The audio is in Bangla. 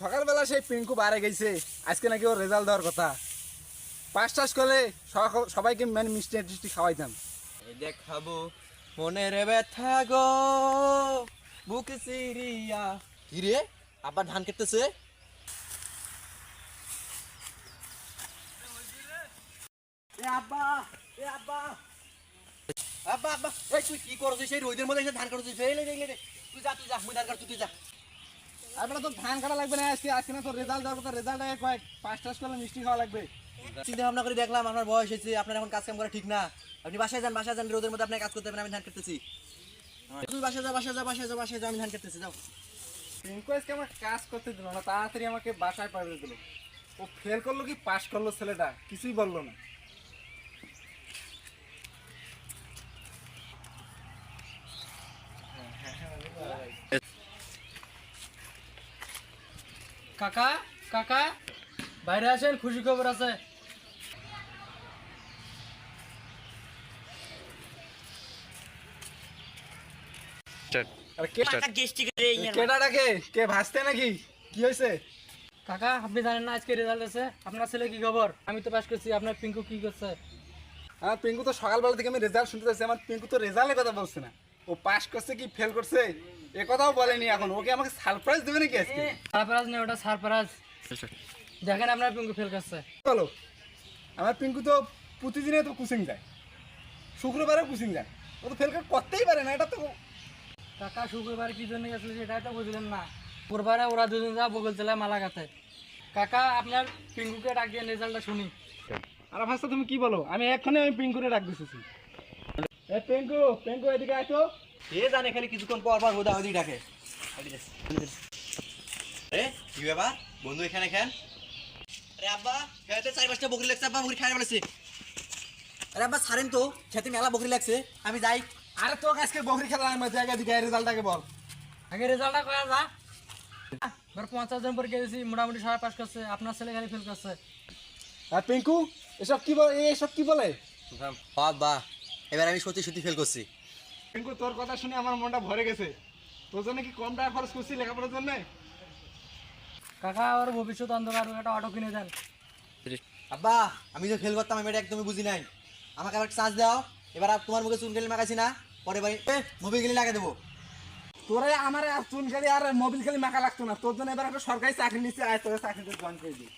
সকালবেলা সেই পিঙ্কু বারে গেছে। আজকে নাকি ওর রেজাল্ট দেওয়ার কথা। পাঁচ টাস করলে সবাইকে মানে মিষ্টি টিষ্টি খাওয়াইতাম এই দেখাবো মনের ব্যথা গো বুক সিরিয়া কি রে আবার ধান কেটেছে এ আব্বা এ আব্বা। আব্বা আব্বা এই তুই কি করছিস? সেই রোদের মধ্যে এসে ধান কাটছিস? এই লে, লে, লে, লে। তুই যা তুই যা মুই ধান কাটছি তুই যা। ধান কাটা লাগবে না আজকে আজকে না তো রেজাল্ট দেওয়ার কথা। রেজাল্ট আগে কয়েক পাঁচ টাস করলে মিষ্টি খাওয়া লাগবে। চিন্তা ভাবনা করে দেখলাম আপনার বয়স হয়েছে আপনার এখন কাজ কাম করা ঠিক না। আপনি বাসায় যান বাসায় যান রোদের মধ্যে আপনার কাজ করতে আমি ধান কাটতেছি। তুমি বাসায় যাও বাসায় যাও বাসায় যাও বাসায় যাও আমি ধান কাটতেছি যাও। পিঙ্কু আজকে আমার কাজ করতে দিল না তাড়াতাড়ি আমাকে বাসায় পাঠিয়ে দিল। ও ফেল করল কি পাস করল ছেলেটা কিছুই বলল না। কাকা কাকা বাইরে আসেন খুশি খবর আছে। কেটা ডাকে? কে ভাসতে নাকি? কি হয়েছে? কাকা আপনি জানেন না আজকে রেজাল্ট আছে? আপনার ছেলে কি খবর? আমি তো পাস করছি আপনার পিঙ্কু কি করছে? আমার পিঙ্কু তো সকালবেলা থেকে আমি রেজাল্ট শুনতে চাচ্ছি আমার পিঙ্কু তো রেজাল্টের কথা বলছে না। ও পাস করছে কি ফেল করছে? এ কথাও বলেনি এখন। ওকে আমাকে সারপ্রাইজ দেবে নাকি আজকে? সারপ্রাইজ নেই ওটা সারপ্রাইজ দেখেন আপনার পিঙ্কু ফেল করছে। বলো আমার পিঙ্কু তো প্রতিদিনে তো কোচিং যায়। শুক্রবারেও কোচিং যায়। ও তো ফেল করতেই পারে না এটা তো কাকা শুক্রবার কি জন্য গেছিল সেটাই তো বুঝলেন না। শুক্রবারে ওরা দুজন যা বগল জেলায় মালা গাতে কাকা আপনার পিঙ্কুকে ডাক দিয়ে রেজাল্টটা শুনি। আর ভাষা তুমি কি বলো? আমি এক্ষণে আমি পিঙ্কুরে ডাক দিতেছি। এ পিঙ্কু পিঙ্কু এদিকে আয় তো। এ জানে খালি কিছুক্ষণ পর পর হুদা হুদি ডাকে। কি ব্যাপার? বন্ধু এখানে খান আরে আব্বা খেতে চার পাঁচটা বকরি লাগছে, আব্বা বকরি খাই বলেছে আরে আব্বা, ছাড়েন তো, খেতে মেলা বকরি লাগছে। আমি যাই। আরে তোকে আজকে বকরি খেলা আমার জায়গা দিকে রেজাল্টটাকে বল। আগে রেজাল্টটা কয়া যা। পঞ্চাশ জন পরীক্ষা দিয়েছি, মোটামুটি সবাই পাস করছে, আপনার ছেলে খালি ফেল করছে। আর পিঙ্কু, এসব কি বলে? এসব কি বলে? বাবা, এবার আমি সত্যি সত্যি ফেল করছি। পিঙ্কু তোর কথা শুনে আমার মনটা ভরে গেছে। তোর জন্য কি কম টাকা খরচ করছি লেখাপড়ার জন্য? কাকা ওর ভবিষ্যৎ অন্ধকার একটা অটো কিনে দেন। আব্বা আমি যে ফেল করতাম আমি এটা একদমই বুঝি নাই। আমাকে আবার চান্স দাও। এবার আর তোমার মুখে চুন গেলে মাখাইছি না। পরে বাড়ি মোবিল গেলে লাগিয়ে দেবো। তোরা আমার আর চুন খালি আর মোবিল খালি মাখা লাগতো না। তোর জন্য এবার একটা সরকারি চাকরি নিচ্ছে আয় তোর চাকরিতে জয়েন করে দিই।